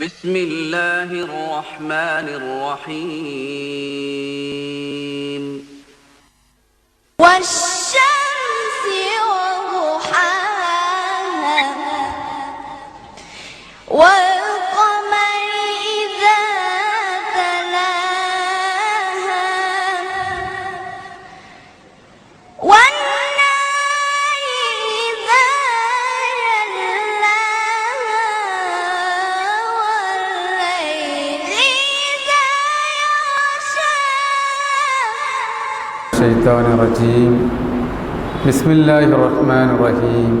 بسم الله الرحمن الرحيم. والشمس الشيطان الرجيم بسم الله الرحمن الرحيم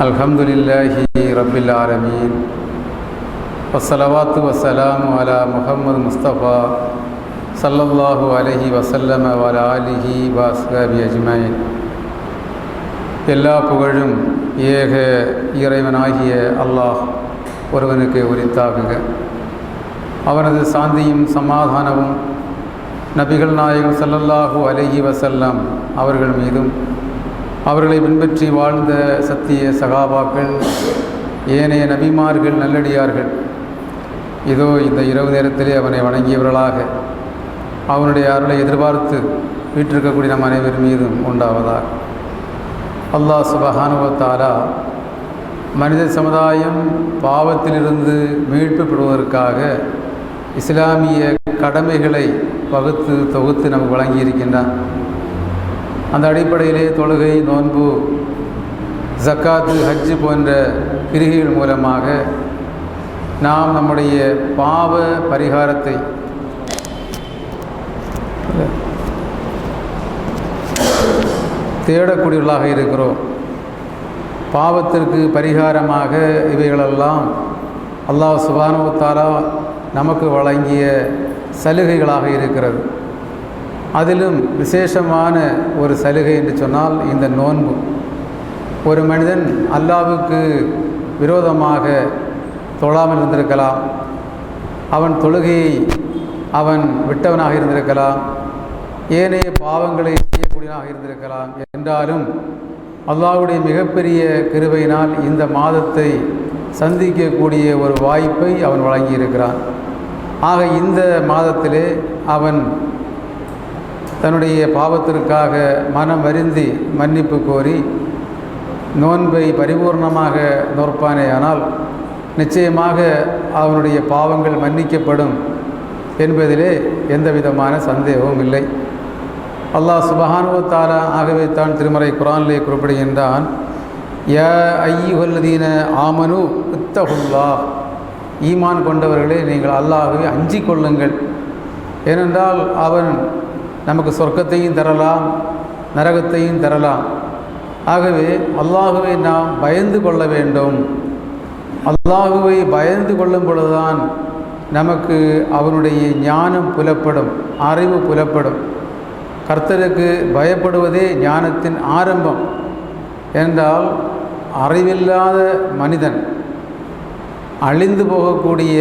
الحمد لله رب العالمين والصلوات والسلام على محمد مصطفى صلى الله عليه وسلم وعلى آله وأصحابه أجمعين எல்லா புகழும் ஏக இறைவனாகிய அல்லாஹ் ஒருவனுக்கு உரித்தாகுக அவனது சாந்தியும் சமாதானமும் நபிகள் நாயகம் சல்லல்லாஹு அலஹி வசல்லாம் அவர்கள் மீதும் அவர்களை பின்பற்றி வாழ்ந்த சத்திய சகாபாக்கள் ஏனைய நபிமார்கள் நல்லடியார்கள். இதோ இந்த இரவு நேரத்திலே அவனை வணங்கியவர்களாக அவனுடைய அருளை எதிர்பார்த்து வீற்றிருக்கக்கூடிய நம் அனைவர் மீதும் உண்டாவதாக. அல்லாஹ் சுபஹானுவத்தாலா மனித சமுதாயம் பாவத்திலிருந்து மீட்பு பெறுவதற்காக இஸ்லாமிய கடமைகளை வகுத்து தொகுத்து நமக்கு வழங்கியிருக்கின்றான். அந்த அடிப்படையிலே தொழுகை நோன்பு ஜக்காத்து ஹஜ்ஜு போன்ற கிரிகைகள் மூலமாக நாம் நம்முடைய பாவ பரிகாரத்தை தேடக்கூடியவர்களாக இருக்கிறோம். பாவத்திற்கு பரிகாரமாக இவைகளெல்லாம் அல்லாஹ் சுபானுவத்தாலா நமக்கு வழங்கிய சலுகைகளாக இருக்கிறது. அதிலும் விசேஷமான ஒரு சலுகை என்று சொன்னால் இந்த நோன்பு. ஒரு மனிதன் அல்லாவுக்கு விரோதமாக தொழாமல் இருந்திருக்கலாம். அவன் தொழுகையை அவன் விட்டவனாக இருந்திருக்கலாம். ஏனைய பாவங்களை செய்யக்கூடியவனாக இருந்திருக்கலாம். என்றாலும் அல்லாவுடைய மிகப்பெரிய கிருபையினால் இந்த மாதத்தை சந்திக்கக்கூடிய ஒரு வாய்ப்பை அவன் வழங்கியிருக்கிறான். ஆக இந்த மாதத்திலே அவன் தன்னுடைய பாவத்திற்காக மனம் வருந்தி மன்னிப்பு கோரி நோன்பை பரிபூர்ணமாக நோற்பானேயானால் நிச்சயமாக அவனுடைய பாவங்கள் மன்னிக்கப்படும் என்பதிலே எந்த விதமான சந்தேகமும் இல்லை. அல்லாஹ் சுபஹானுவத்தாலா ஆகவே தான் திருமறை குரானிலே குறிப்பிடுகின்றான் ய ஐயுகல்லதீன ஆமனு இத்தகுல்லா ஈமான் கொண்டவர்களே நீங்கள் அல்லாஹுவை அஞ்சிக் கொள்ளுங்கள் ஏனென்றால் அவன் நமக்கு சொர்க்கத்தையும் தரலாம் நரகத்தையும் தரலாம். ஆகவே அல்லாஹுவை நாம் பயந்து கொள்ள வேண்டும். அல்லாஹுவை பயந்து கொள்ளும் பொழுதுதான் நமக்கு அவனுடைய ஞானம் புலப்படும் அறிவு புலப்படும். கர்த்தருக்கு பயப்படுவதே ஞானத்தின் ஆரம்பம். என்றால் அறிவில்லாத மனிதன் அழிந்து போகக்கூடிய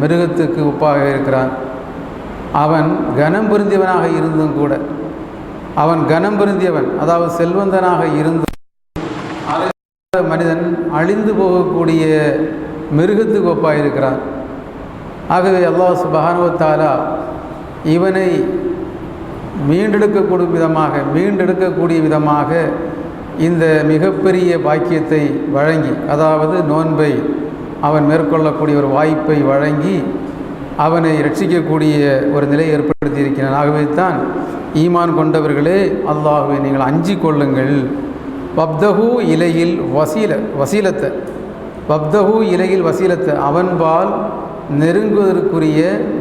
மிருகத்துக்கு ஒப்பாக இருக்கிறான். அவன் கனம் பொருந்தியவனாக இருந்தும் கூட அவன் கனம் பொருந்தியவன் அதாவது செல்வந்தனாக இருந்தும் மனிதன் அழிந்து போகக்கூடிய மிருகத்துக்கு ஒப்பாக இருக்கிறான். ஆகவே அல்லாஹ் சுபஹானுவத்தாலா இவனை மீண்டெடுக்கக்கூடிய விதமாக மீண்டெடுக்கக்கூடிய விதமாக இந்த மிகப்பெரிய பாக்கியத்தை வழங்கி அதாவது நோன்பை அவன் மேற்கொள்ளக்கூடிய ஒரு வாய்ப்பை வழங்கி அவனை ரட்சிக்கக்கூடிய ஒரு நிலையை ஏற்படுத்தி இருக்கிறான் ஆகவே தான் ஈமான் கொண்டவர்களே அல்லாஹுவை நீங்கள் அஞ்சி கொள்ளுங்கள். வப்தஹு இலையில் வசீல வசீலத்தை. வப்தஹு இலையில் வசீலத்தை. அவன்பால் நெருங்குவதற்குரிய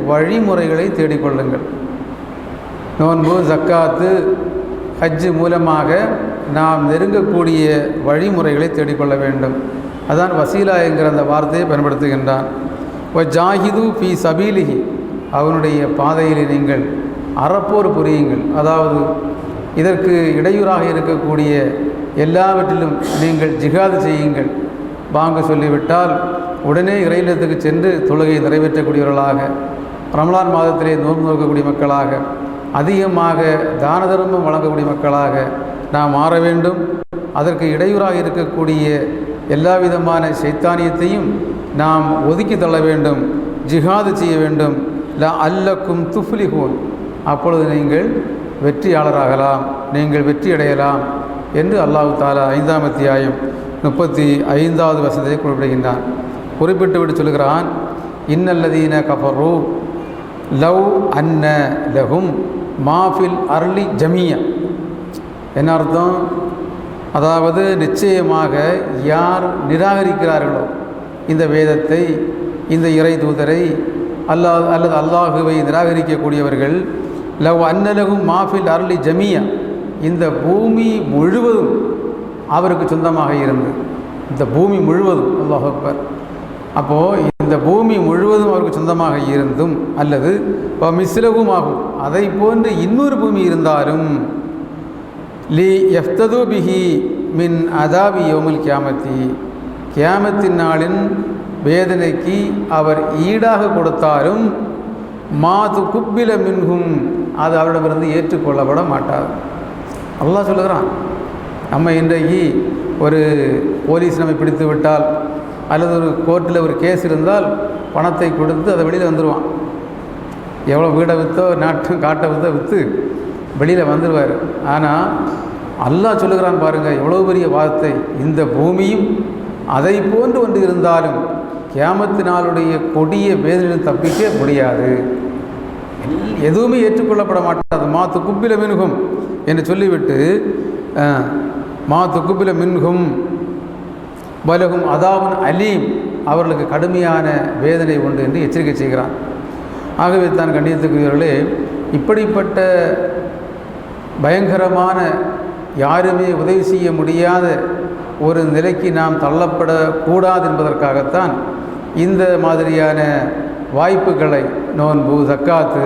வழிமுறைகளை தேடிக்கொள்ளுங்கள். நோன்பு ஜக்காத்து ஹஜ்ஜு மூலமாக நாம் நெருங்கக்கூடிய வழிமுறைகளை தேடிக்கொள்ள வேண்டும். அதான் வசீலா என்கிற அந்த வார்த்தையை பயன்படுத்துகின்றான். ஒ ஜாஹிது பி சபீலிஹி. அவனுடைய பாதையில் நீங்கள் அறப்போர் புரியுங்கள். அதாவது இதற்கு இடையூறாக இருக்கக்கூடிய எல்லாவற்றிலும் நீங்கள் ஜிகாது செய்யுங்கள். வாங்க சொல்லிவிட்டால் உடனே இறைநிலத்துக்கு சென்று தொழுகையை நிறைவேற்றக்கூடியவர்களாக ரமலான் மாதத்திலே நோன்பு நோக்கக்கூடிய மக்களாக அதிகமாக தான தர்மம் வழங்கக்கூடிய மக்களாக நாம் மாற வேண்டும். அதற்கு இடையூறாக இருக்கக்கூடிய எல்லா விதமான சைத்தானியத்தையும் நாம் ஒதுக்கி தள்ள வேண்டும் ஜிஹாது செய்ய வேண்டும். ல அல்லக்கும் துஃப்லிஹூன். அப்பொழுது நீங்கள் வெற்றியாளராகலாம் நீங்கள் வெற்றி அடையலாம் என்று அல்லாஹு தாலா ஐந்தாம் அத்தியாயம் முப்பத்தி ஐந்தாவது வசதியை குறிப்பிடுகின்றான். குறிப்பிட்டு விட்டு சொல்கிறான் இன்னல்லதீன கஃபரு லவ் அன்ன லஹும் மாஃபில் அர்லி ஜமிய. என்ன அர்த்தம்? அதாவது நிச்சயமாக யார் நிராகரிக்கிறார்களோ இந்த வேதத்தை இந்த இறை தூதரை அல்லாஹ் அல்லது அல்லாஹுவை நிராகரிக்கக்கூடியவர்கள் லவ் அன்னலகும் மாஃபில் அருளி ஜமியா இந்த பூமி முழுவதும் அவருக்கு சொந்தமாக இருந்து இந்த பூமி முழுவதும் அல்லாஹ் அக்பர். அப்போது இந்த பூமி முழுவதும் அவருக்கு சொந்தமாக இருந்தும் அல்லது மிஸ்லகும் ஆகும் அதை போன்று இன்னொரு பூமி இருந்தாலும் லி எஃப்தது பிஹி மின் அதாபி யோமில் கியாமத்தி. கியாமத்தின் நாளின் வேதனைக்கு அவர் ஈடாக கொடுத்தாலும் மாது குப்பில மின்கும் அது அவரிடமிருந்து ஏற்றுக்கொள்ளப்பட மாட்டார் அல்லாஹ் சொல்லுகிறான் நம்ம இன்றைக்கு ஒரு போலீஸ் நம்மை பிடித்து விட்டால் அல்லது ஒரு கோர்ட்டில் ஒரு கேஸ் இருந்தால் பணத்தை கொடுத்து அதை வெளியில் வந்துடுவான் எவ்வளோ வீடை விற்றோ நாட்டம் காட்டை விற்றோ விற்று வெளியில் வந்துடுவார் ஆனால் அல்லாஹ் சொல்லுகிறான் பாருங்கள் எவ்வளோ பெரிய வார்த்தை. இந்த பூமியும் அதை போன்று ஒன்று இருந்தாலும் கேமத்தினாலுடைய கொடிய வேதனையில் தப்பிக்க முடியாது. எதுவுமே ஏற்றுக்கொள்ளப்பட மாட்டாது. மா குப்பில மின்கும் என்று சொல்லிவிட்டு மாத்து மா மின்கும் பலகும் அதாவும் அலீம் அவர்களுக்கு கடுமையான வேதனை உண்டு என்று எச்சரிக்கை செய்கிறான். ஆகவே தான் கண்ணியத்துக்குரியவர்களே இப்படிப்பட்ட பயங்கரமான யாருமே உதவி செய்ய முடியாத ஒரு நிலைக்கு நாம் தள்ளப்படக்கூடாது என்பதற்காகத்தான் இந்த மாதிரியான வாய்ப்புகளை நோன்பு தக்காத்து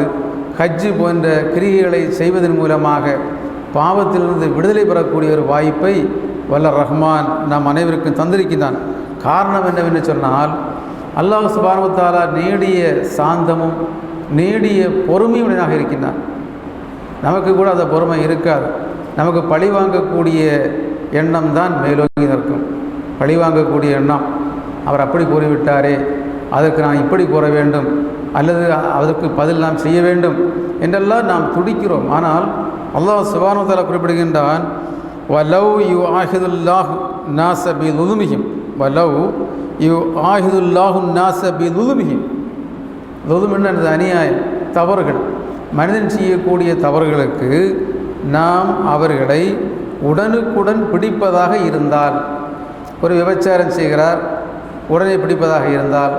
ஹஜ்ஜு போன்ற கிரிகைகளை செய்வதன் மூலமாக பாவத்திலிருந்து விடுதலை பெறக்கூடிய ஒரு வாய்ப்பை வல்ல ரஹ்மான் நாம் அனைவருக்கும் தந்திருக்கின்றான். காரணம் என்னவென்று சொன்னால் அல்லாஹ் சுபானுவத்தாலா நீடிய சாந்தமும் நீடிய பொறுமையுடனாக இருக்கின்றான். நமக்கு கூட அந்த பொறுமை இருக்காது. நமக்கு பழி வாங்கக்கூடிய எண்ணம் தான் மேலோங்கி நிற்கும். பழி வாங்கக்கூடிய எண்ணம். அவர் அப்படி கூறிவிட்டாரே அதற்கு நான் இப்படி கூற வேண்டும் அல்லது அதற்கு பதில் நாம் செய்ய வேண்டும் என்றெல்லாம் நாம் துடிக்கிறோம். ஆனால் அல்லாஹ் சுபானுவத்தாலா குறிப்பிடுகின்றான் வலவ் யு ஆஹிதுல்லாஹ் நாச பி லுதுமிஹிம் வலவ் யு ஆஹிதுல்லாஹு நாச பி லுதுமிஹிம் லுதும் அநியாயம் தவறுகள். மனிதன் செய்யக்கூடிய தவறுகளுக்கு நாம் அவர்களை உடனுக்குடன் பிடிப்பதாக இருந்தால் ஒரு விபச்சாரம் செய்கிறார் உடனே பிடிப்பதாக இருந்தால்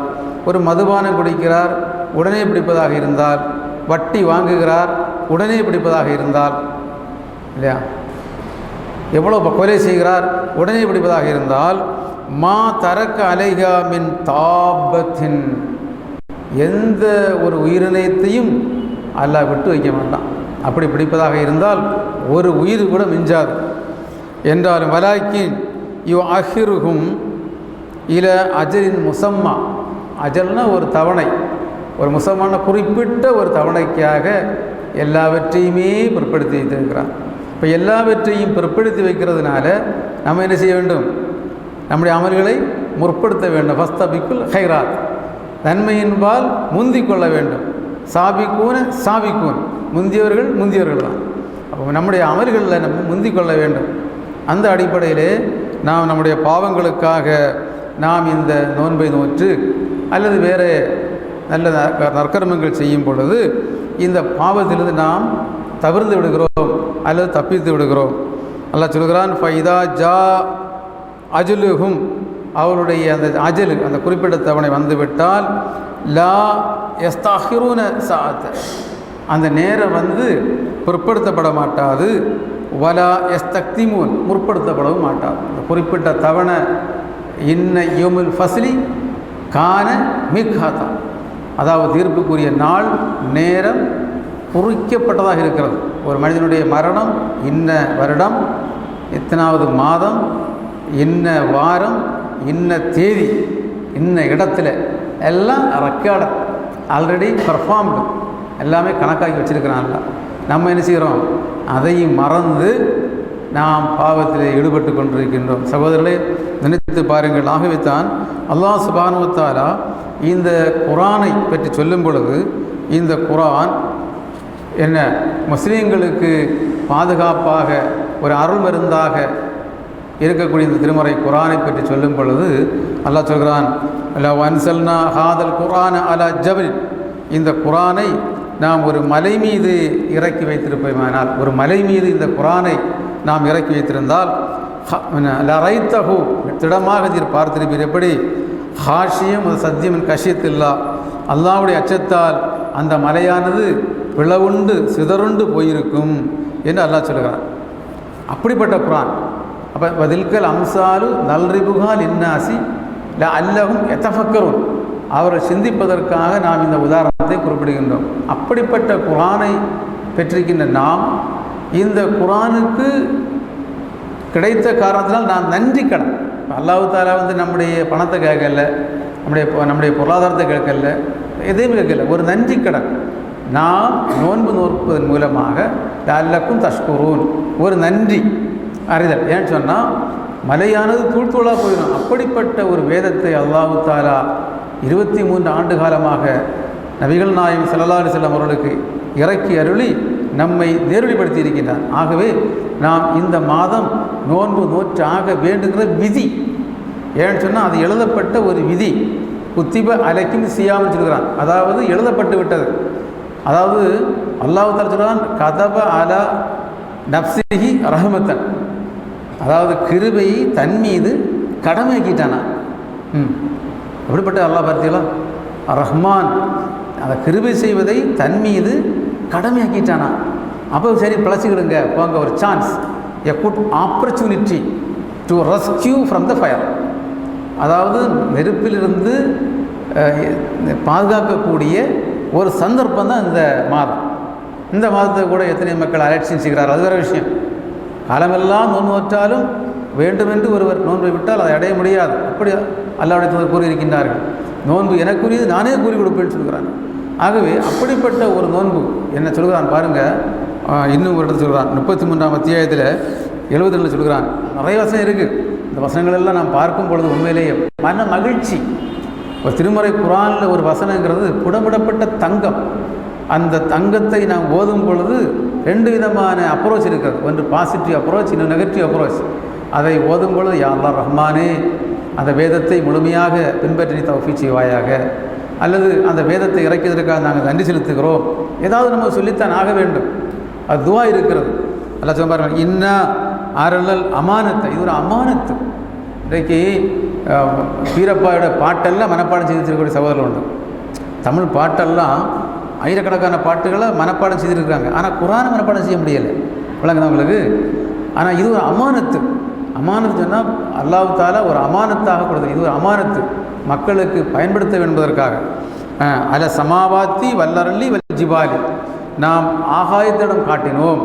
ஒரு மதுபானம் குடிக்கிறார் உடனே பிடிப்பதாக இருந்தால் வட்டி வாங்குகிறார் உடனே பிடிப்பதாக இருந்தால் இல்லையா? எவ்வளோ கொலை செய்கிறார் உடனே பிடிப்பதாக இருந்தால் மா தரக்க அலைகாமின் தாபத்தின் எந்த ஒரு உயிரினத்தையும் அல்லாஹ் விட்டு வைக்க மாட்டான் அப்படி பிடிப்பதாக இருந்தால் ஒரு உயிர் கூட மிஞ்சாது. என்றாலும் வலாக்கின் இவ் அஹிருகும் இல அஜரின் முசம்மா. அஜல்னா ஒரு தவணை. ஒரு முசமான குறிப்பிட்ட ஒரு தவணைக்காக எல்லாவற்றையுமே பிற்படுத்தி வைத்திருக்கிறான். இப்போ எல்லாவற்றையும் பிற்படுத்தி வைக்கிறதுனால நம்ம என்ன செய்ய வேண்டும்? நம்முடைய அமல்களை முற்படுத்த வேண்டும். ஃபஸ்ட் அபிக்குள் ஹைராத் நன்மையின்பால் முந்திக் கொள்ள வேண்டும். சாபிக்கூன சாபிக்கூன் முந்தியவர்கள் முந்தியவர்கள் தான் அப்போ நம்முடைய அமல்களில் நம்ம முந்தி கொள்ள வேண்டும். அந்த அடிப்படையிலே நாம் நம்முடைய பாவங்களுக்காக நாம் இந்த நோன்பை நோற்று அல்லது வேறு நல்ல நற்கர்மங்கள் செய்யும் பொழுது இந்த பாவத்திலிருந்து நாம் தவிர்த்து விடுகிறோம் அல்லது தப்பித்து விடுகிறோம். அல்லா சொல்கிறான் ஃபைதா ஜா அஜுலுகும் அவருடைய அந்த அஜலு அந்த குறிப்பிட்ட தவணை வந்துவிட்டால் லா எஸ்தாஹிரூன சாத் அந்த நேரம் வந்து பிற்படுத்தப்பட மாட்டாது. வலா எஸ்தக்திமூன் முற்படுத்தப்படவும் மாட்டாது. அந்த குறிப்பிட்ட தவணை இன்ன யோமுல் ஃபஸ்லி கான மிகாத்தா அதாவது தீர்ப்புக்குரிய நாள் நேரம் குறிக்கப்பட்டதாக இருக்கிறது. ஒரு மனிதனுடைய மரணம் இன்ன வருடம் எத்தனாவது மாதம் இன்ன வாரம் இன்ன தேதி இன்ன இடத்துல எல்லாம் ரெக்கார்டு ஆல்ரெடி பர்ஃபார்ம்டு எல்லாமே கணக்காக்கி வச்சுருக்கிறான்ல. நம்ம என்ன செய்கிறோம் அதையும் மறந்து நாம் பாவத்தில் ஈடுபட்டு கொண்டிருக்கின்றோம். சகோதரர்களே நினைத்து பாருங்கள். ஆகவே தான் அல்லாஹ் சுபானுவத்தாலா இந்த குரானை பற்றி சொல்லும் பொழுது இந்த குரான் என்ன முஸ்லீம்களுக்கு பாதுகாப்பாக ஒரு அருள் மருந்தாக இருக்கக்கூடிய இந்த திருமறை குரானை பற்றி சொல்லும் பொழுது அல்லாஹ் சொல்கிறான் அல்ல வன்சல்னா ஹாதல் குரான் அலா ஜபல். இந்த குரானை நாம் ஒரு மலை மீது இறக்கி வைத்திருப்போமானால் ஒரு மலை மீது இந்த குரானை நாம் இறக்கி வைத்திருந்தால் ரைத்தஹு. திடமாக நீர் பார்த்திருப்பீர். எப்படி? ஹாஷியம் அது சத்தியமின் கஷியத்தில்லா. அல்லாவுடைய அச்சத்தால் அந்த மலையானது பிளவுண்டு சிதறுண்டு போயிருக்கும் என்று அல்லாஹ் சொல்கிறான். அப்படிப்பட்ட குரான் அப்போ பதில்கல் அம்சாலு நல்ரிபுகால் இன்னாசி ல அல்லவும் எத்தஃபக்கரும் அவரை சிந்திப்பதற்காக நாம் இந்த உதாரணத்தை குறிப்பிடுகின்றோம் அப்படிப்பட்ட குரானை பெற்றிருக்கின்ற நாம் இந்த குரானுக்கு கிடைத்த காரணத்தினால் நாம் நன்றி கடன் அல்லாஹு தாலா வந்து நம்முடைய பணத்தை கேட்கல நம்முடைய நம்முடைய பொருளாதாரத்தை கேட்கல எதையும் கேட்கல ஒரு நன்றி கடன் நாம் நோன்பு நோற்பதன் மூலமாக அல்லக்கும் தஷ்குரூன் ஒரு நன்றி அறிதல். ஏன்னு சொன்னால் மலையானது தூள்தூளாக போயிடும். அப்படிப்பட்ட ஒரு வேதத்தை அல்லாஹு தாலா இருபத்தி மூன்று ஆண்டு காலமாக நபிகள் நாயம் செல்லலாறு செல்லம் அவர்களுக்கு இறக்கி அருளி நம்மை நேரடிப்படுத்தி இருக்கின்றார். ஆகவே நாம் இந்த மாதம் நோன்பு நோற்றாக வேண்டுங்கிற விதி ஏன்னு சொன்னால் அது எழுதப்பட்ட ஒரு விதி. குத்திப அலைக்கும் சியாமல் சொல்கிறான் அதாவது எழுதப்பட்டு விட்டது. அதாவது அல்லாஹு தஆலா சொல்கிறான் கதப அலா நப்சிஹி ரஹமத்தன். அதாவது கிருபையை தன் மீது கடமையாக்கிட்டானா? ம். எப்படிப்பட்ட அல்லாஹ் பார்த்தீங்களா ரஹ்மான் அந்த கிருபை செய்வதை தன் மீது கடமையாக்கிட்டானா? அப்போ சரி பிழைச்சிக்கிடுங்க. போங்க ஒரு chance a good opportunity to rescue from the fire அதாவது நெருப்பிலிருந்து பாதுகாக்கக்கூடிய ஒரு சந்தர்ப்பம் தான் இந்த மாதம். இந்த மாதத்தை கூட எத்தனை மக்கள் அலட்சியம் செய்கிறார் அது வேறு விஷயம். காலமெல்லாம் நோன்பு வச்சாலும் வேண்டுமென்று ஒருவர் நோன்பை விட்டால் அதை அடைய முடியாது. அப்படி அல்லாவுடைய தூதர் கூறியிருக்கின்றார்கள். நோன்பு எனக்குரியது நானே கூறி கொடுப்பேன்னு சொல்கிறான். ஆகவே அப்படிப்பட்ட ஒரு நோன்பு என்ன சொல்கிறான் பாருங்கள் இன்னும் ஒரு இடத்துல சொல்கிறான். முப்பத்தி மூன்றாம் அத்தியாயத்தில் எழுபத்தி ரெண்டு சொல்கிறான். நிறைய வசனம் இருக்குது இந்த வசனங்களெல்லாம் நாம் பார்க்கும் பொழுது உண்மையிலேயே மன மகிழ்ச்சி. ஒரு திருமறை குரானில் ஒரு வசனங்கிறது புடமிடப்பட்ட தங்கம். அந்த தங்கத்தை நாம் ஓதும் பொழுது ரெண்டு விதமான அப்ரோச் இருக்கிறது. ஒன்று பாசிட்டிவ் அப்ரோச் இன்னும் நெகட்டிவ் அப்ரோச் அதை ஓதும் பொழுது யாழ்லா ரஹ்மானே அந்த வேதத்தை முழுமையாக பின்பற்றி தௌஃபி செய்வாயாக. அல்லது அந்த வேதத்தை இறக்கியதற்காக நாங்கள் நன்றி செலுத்துகிறோம். ஏதாவது நம்ம சொல்லித்தான் ஆக வேண்டும். அது துவா இருக்கிறது. அல்ல சொல்ல இன்னா ஆரல்லல் அமானத்தை. இது ஒரு அமானத்து. இன்றைக்கு வீரப்பாவோட பாட்டெல்லாம் மனப்பாடம் செய்து வச்சிருக்கக்கூடிய சகோதரர் உண்டு. தமிழ் பாட்டெல்லாம் ஆயிரக்கணக்கான பாட்டுகளை மனப்பாடம் செய்திருக்கிறாங்க. ஆனால் குரானை மனப்பாடம் செய்ய முடியலை. விளங்குனவங்களுக்கு ஆனால் இது ஒரு அமானத்து. அமானத்து சொன்னால் அல்லாஹ் தாலா ஒரு அமானத்தாக கொடுத்தது இது ஒரு அமானத்து. மக்களுக்கு பயன்படுத்த வேண்டும் என்பதற்காக அல சமாவாத்தி வல்லரளி வல் ஜிபாலி. நாம் ஆகாயத்திடம் காட்டினோம்.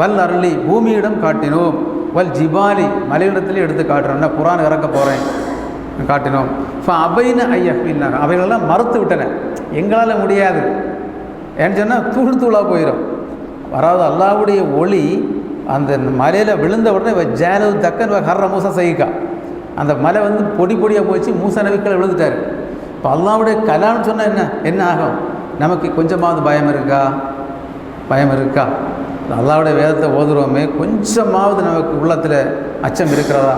வல் அரளி பூமியிடம் காட்டினோம். வல் ஜிபாலி மலையிடத்திலே எடுத்து காட்டுறோம்னா குரான் இறக்க போகிறேன் காட்டினோம். இப்போ ஐயா ஐயப்பின்னாங்க அவைகளெல்லாம் மறுத்து விட்டன. எங்களால் முடியாது. ஏன்னு சொன்னால் தூள் தூளாக போயிடும் அதாவது அல்லாவுடைய ஒளி அந்த மலையில் விழுந்த உடனே இவ ஜேலவு தக்கன் ஹர்ற மூசா சகிக்கா. அந்த மலை வந்து பொடி பொடியாக போச்சு மூசா நபிக்களை விழுந்துட்டார். இப்போ அல்லாவுடைய கலான்னு சொன்னால் என்ன? என்ன ஆகும்? நமக்கு கொஞ்சமாவது பயம் இருக்கா? பயம் இருக்கா? அல்லாவுடைய வேதத்தை ஓதுறோமே கொஞ்சமாவது நமக்கு உள்ளத்தில் அச்சம் இருக்கிறதா?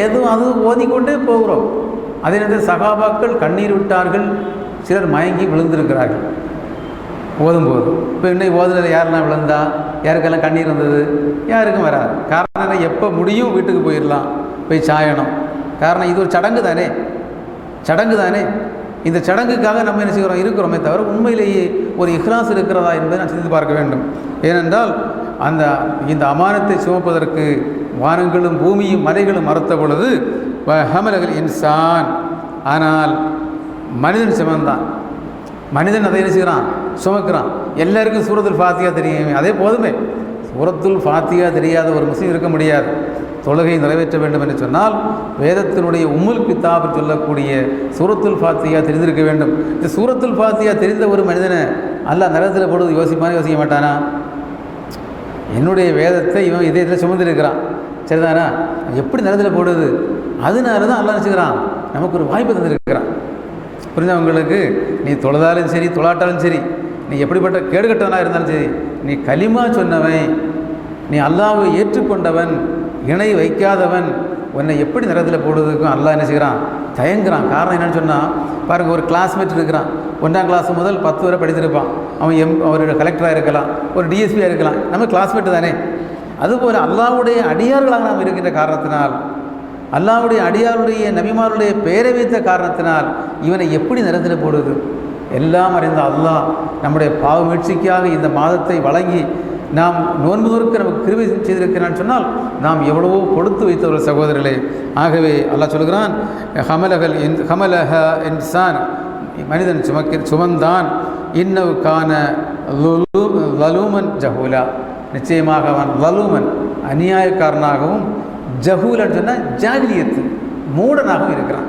ஏதும் அது ஓதிக்கொண்டே போகிறோம். அதே நேரத்தில் சகாபாக்கள் கண்ணீர் விட்டார்கள் சிலர் மயங்கி விழுந்திருக்கிறார்கள். ஓதும்போது. இப்போ இன்னைக்கு ஓதுனது யாரெல்லாம் விழுந்தா? யாருக்கெல்லாம் கண்ணீர் வந்தது? யாருக்கும் வராது. காரணம் என்ன? எப்போ முடியும் வீட்டுக்கு போயிடலாம் போய் சாயணும். காரணம் இது ஒரு சடங்கு தானே? சடங்கு தானே? இந்த சடங்குக்காக நம்ம என்ன செய்கிறோம்? இருக்கிறோமே தவிர உண்மையிலேயே ஒரு இஹ்லாஸ் இருக்கிறதா என்பதை நான் சிந்தித்து பார்க்க வேண்டும். ஏனென்றால் அந்த இந்த அமானத்தை சுமப்பதற்கு வானங்களும் பூமியும் மலைகளும் மறுத்த பொழுது ஹமலகல் இன்சான். ஆனால் மனிதன் சிவன்தான் மனிதன் அதை என்ன செய்கிறான்? சுமக்கிறான். எல்லாருக்கும் சூரத்துல் ஃபாத்தியா தெரியுமே. அதே போதுமே. சூரத்துல் ஃபாத்தியா தெரியாத ஒரு முஸ்லீம் இருக்க முடியாது. தொழுகை நிறைவேற்ற வேண்டும் என்று சொன்னால் வேதத்தினுடைய உம்முல் கித்தாப் சொல்லக்கூடிய சூரத்துல் ஃபாத்தியா தெரிந்திருக்க வேண்டும். இந்த சூரத்துல் ஃபாத்தியா தெரிந்த ஒரு மனிதனை அல்ல நரகத்தில் போடுவது யோசிப்பானே யோசிக்க மாட்டானா? என்னுடைய வேதத்தை இவன் இதயத்தில் சுமந்திருக்கிறான். சரிதானா? எப்படி நரகத்தில் போடுது அதனால தான் அல்ல நினச்சிக்கிறான். நமக்கு ஒரு வாய்ப்பு தந்திருக்கிறான். புரிஞ்சவங்களுக்கு நீ தொழுதாலும் சரி தொழாட்டாலும் சரி. நீ எப்படிப்பட்ட கேடுகட்டவனாக இருந்தாலும் சரி நீ களிமா சொன்னவன் நீ அல்லாவை ஏற்றுக்கொண்டவன் இணை வைக்காதவன் உன்னை எப்படி நிறத்தில் போடுறதுக்கும் அல்லாஹ் என்ன செய்கிறான்? தயங்குறான். காரணம் என்னென்னு சொன்னால் பாருங்கள் ஒரு கிளாஸ்மேட் இருக்கிறான். ஒன்றாம் கிளாஸ் முதல் பத்து வரை படித்திருப்பான். அவன் எம் அவரோட கலெக்டராக இருக்கலாம் ஒரு டிஎஸ்பியாக இருக்கலாம். நம்ம கிளாஸ்மேட்டு தானே. அதுபோல் அல்லாவுடைய அடியார்களாக நாம் இருக்கின்ற காரணத்தினால் அல்லாஹ்வுடைய அடியாருடைய நபிமாருடைய பெயரை வைத்த காரணத்தினால் இவனை எப்படி நிறத்தில் போடுவது எல்லாம் அறிந்த அல்லாஹ் நம்முடைய பாவ முயற்சிக்காக இந்த மாதத்தை வழங்கி நாம் நோன்பு நமக்கு கிருபை செய்திருக்கிறான்னு சொன்னால் நாம் எவ்வளவோ கொடுத்து வைத்தவர்கள் சகோதரர்களே. ஆகவே அல்லாஹ் சொல்கிறான் ஹமலகல் இன் ஹமலஹ இன்சான் மனிதன் சுமக்க சுமந்தான். இன்னவுக்கான லலூமன் ஜஹூலா. நிச்சயமாக அவன் லலூமன் அநியாயக்காரனாகவும் ஜஹூலன்னு சொன்னால் ஜாகிலியத்து மூடனாகவும் இருக்கிறான்.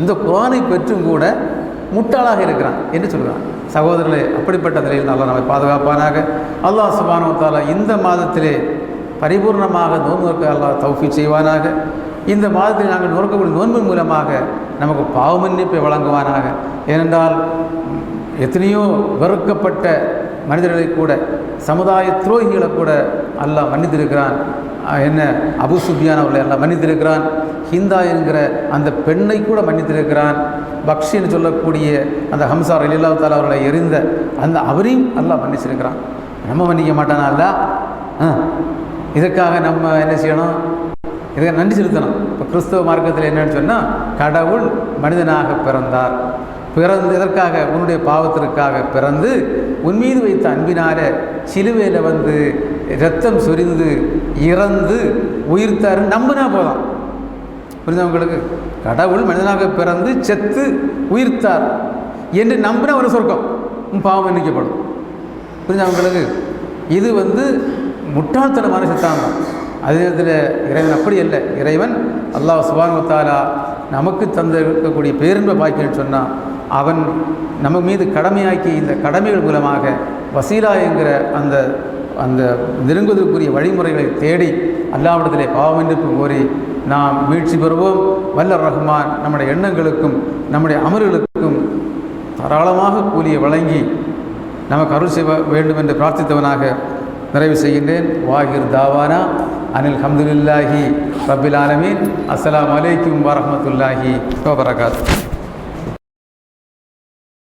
இந்த குரானை பெற்றும் கூட முட்டாளாக இருக்கிறான் என்று சொல்கிறான். சகோதரர்களே அப்படிப்பட்ட நிலையில் நல்லா நம்மை பாதுகாப்பானாக. அல்லாஹ் சுபானு இந்த மாதத்திலே பரிபூர்ணமாக நோன்பு அல்லாஹ் தௌஃபி செய்வானாக. இந்த மாதத்தில் நாங்கள் நோக்கக்கூடிய நோன்பு மூலமாக நமக்கு பாவமன்னிப்பை வழங்குவானாக. ஏனென்றால் எத்தனையோ வெறுக்கப்பட்ட மனிதர்களை கூட சமுதாய துரோகிகளை கூட அல்லாஹ் மன்னித்திருக்கிறான். என்ன அபு சுஃபியான் எல்லாம் மன்னித்திருக்கிறான். ஹிந்தா என்கிற அந்த பெண்ணை கூட மன்னித்திருக்கிறான். பக்ஷின்னு சொல்லக்கூடிய அந்த ஹம்சார் அலில்லா தாலா அவர்களை எரிந்த அந்த அவரையும் அல்லாஹ் மன்னிச்சிருக்கிறான். நம்ம மன்னிக்க மாட்டானா அல்ல? ஆ. இதற்காக நம்ம என்ன செய்யணும்? இதை நன்றி செலுத்தணும். இப்போ கிறிஸ்தவ மார்க்கத்தில் என்னன்னு சொன்னால் கடவுள் மனிதனாக பிறந்தார். பிறந்து இதற்காக உன்னுடைய பாவத்திற்காக பிறந்து உன் மீது வைத்த அன்பினால சிலுவையில் வந்து ரத்தம் சொரிந்து இறந்து உயிர்த்தாரு நம்பினா போதும். புரிஞ்சவங்களுக்கு கடவுள் மனிதனாக பிறந்து செத்து உயிர்த்தார் என்று நம்பின ஒரு சொர்க்கம். பாவம் பாவம் புரிஞ்சா புரிஞ்சவங்களுக்கு இது வந்து முட்டாள்தனமான சித்தாந்தம். அதே நேரத்தில் இறைவன் அப்படி இல்லை இறைவன் அல்லாஹ் சுபானுவத்தாலா நமக்கு தந்திருக்கக்கூடிய பேரின்ப பாக்கியன்னு சொன்னால் அவன் நம்ம மீது கடமையாக்கி இந்த கடமைகள் மூலமாக வசீலா என்கிற அந்த அந்த நெருங்குவதற்குரிய வழிமுறைகளை தேடி அல்லாவிடத்திலே பாவமன்னிப்பு கோரி நாம் வீழ்ச்சி பெறுவோம். வல்ல ரஹ்மான் நம்முடைய எண்ணங்களுக்கும் நம்முடைய அமல்களுக்கும் தாராளமாக கூலியை வழங்கி நமக்கு அருள் செய்ய வேண்டும் என்று பிரார்த்தித்தவனாக நிறைவு செய்கின்றேன். வாகிர் தாவானா. அனில் ஹம்துலில்லாஹி ரபில் ஆலமீன். அஸ்லாம் வலைக்கும் வரமத்துல்லாஹி வபரகாத்து